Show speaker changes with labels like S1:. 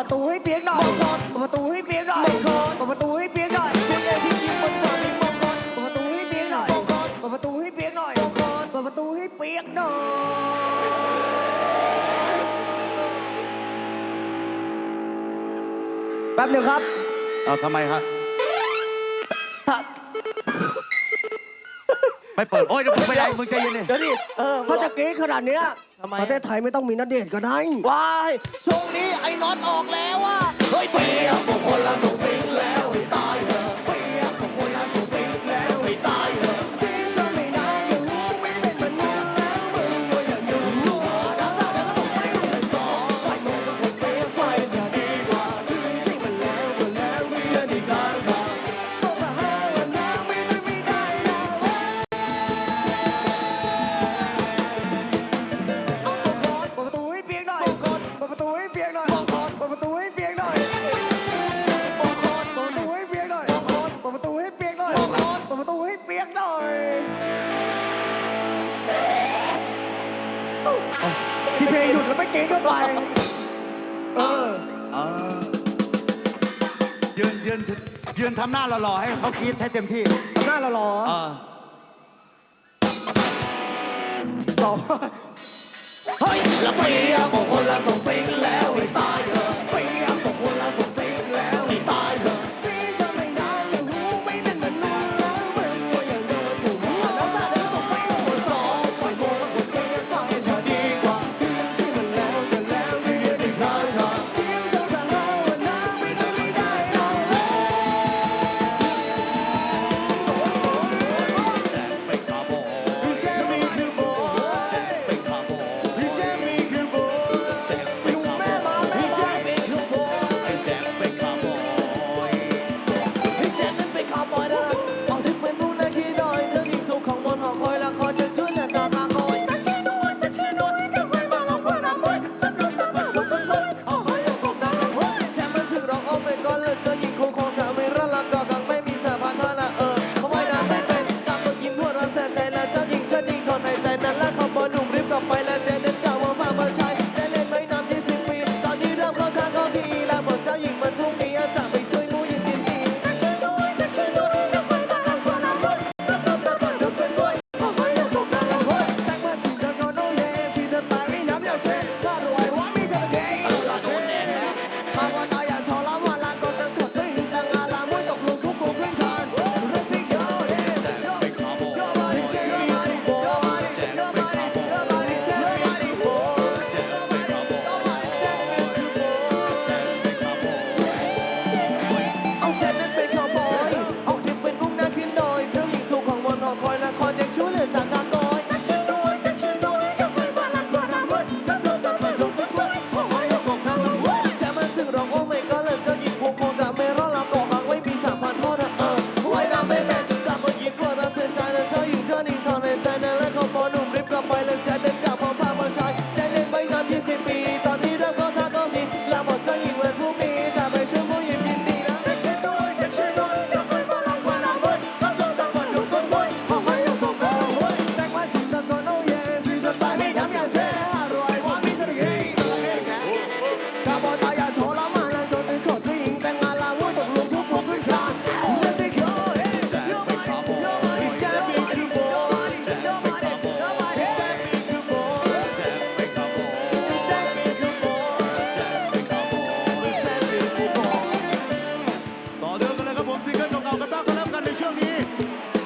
S1: ประตูให้เปียกหน่อยเปิดประตูให้เปียกหน่อยเปิดประตูให้เปียกหน่อยคุณเอพี่ยิงบนบอลลิงบอลเปิดประตูให้เปียกหน่อยเปิดประตูให้เปียกหน่อยเปิดประตูให้เปียกหน่อยแป๊บหนึ่งครับ
S2: เอาทำไมครับ
S1: ถ้า
S2: ไม่เปิดโอ้ยเดี๋ยวผมไปได้มึงใจเย็นดิ
S3: เดี๋ยวดิเออ
S1: ถ้าจะเก๊ขนาดเนี้ย
S3: ทำไม
S1: ประเทศไทยไม่ต้องมีนัดเดทก็ได้
S3: วายช่วงนี้ไอ้น็อตออกแล้วอะ
S1: พี่เพลงหยุดแล้วไม่เก่งก็ไป เออ
S2: เออยืนยืนยืนทำหน้าหล่อๆให้เขากรี๊ดให้เต็มที่
S1: ทำหน้าหล่อ
S2: เออ
S1: ๆตอบว่า
S3: เฮ้ยละเปียก